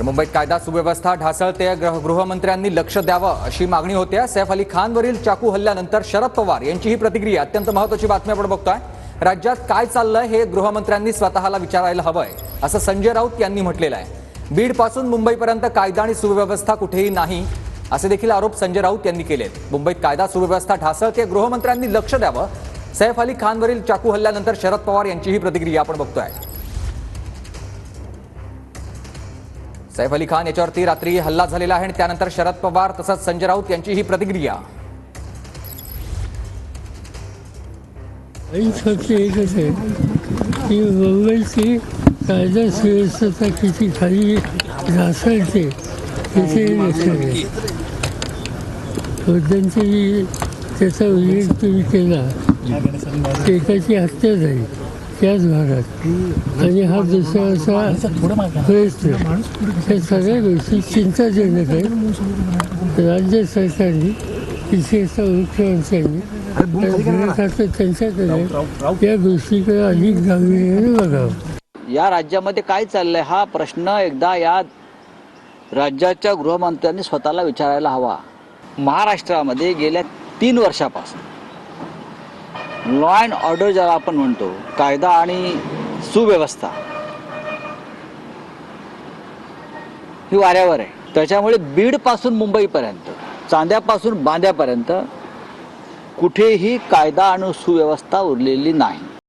तर मुंबईत कायदा सुव्यवस्था ढासळते. गृहमंत्र्यांनी लक्ष द्यावं अशी मागणी होत्या सैफ अली खानवरील चाकू हल्ल्यानंतर शरद पवार यांची ही प्रतिक्रिया अत्यंत महत्वाची बातमी आपण बघतोय. राज्यात काय चाललंय हे गृहमंत्र्यांनी स्वतःला विचारायला हवंय असं संजय राऊत यांनी म्हटलेलं आहे. बीडपासून मुंबईपर्यंत कायदा आणि सुव्यवस्था कुठेही नाही असे देखील आरोप संजय राऊत यांनी केलेत. मुंबईत कायदा सुव्यवस्था ढासळते गृहमंत्र्यांनी लक्ष द्यावं. सैफ अली खानवरील चाकू हल्ल्यानंतर शरद पवार यांची ही प्रतिक्रिया आपण बघतोय. सैफ अली खान याच्यावरती रात्री हल्ला झालेला आहे आणि त्यानंतर शरद पवार तसंच संजय राऊत यांची ही प्रतिक्रिया. फक्त एकच आहे की मुंबईची कायदा सुव्यवस्था किती खाली ढासळते तिथे लक्ष त्याचा उल्लेख तुम्ही केला एकाची हत्या झाली त्याच भागात. आणि हा दुसरा असा प्रयत्न या सगळ्या गोष्टी चिंताजनक आहेत. राज्य सरकारने विशेषतः मुख्यमंत्र्यांनी त्यांच्याकडे या गोष्टीकडे अधिक गांभीर्याने बघावं. या राज्यामध्ये काय चाललंय हा प्रश्न एकदा या राज्याच्या गृहमंत्र्यांनी स्वतःला विचारायला हवा. महाराष्ट्रामध्ये गेल्या तीन वर्षापासून लॉ अँड ऑर्डर ज्याला आपण म्हणतो कायदा आणि सुव्यवस्था. ही वाऱ्यावर आहे. त्याच्यामुळे बीडपासून मुंबईपर्यंत चांद्यापासून बांद्यापर्यंत कुठेही कायदा आणि सुव्यवस्था उरलेली नाही.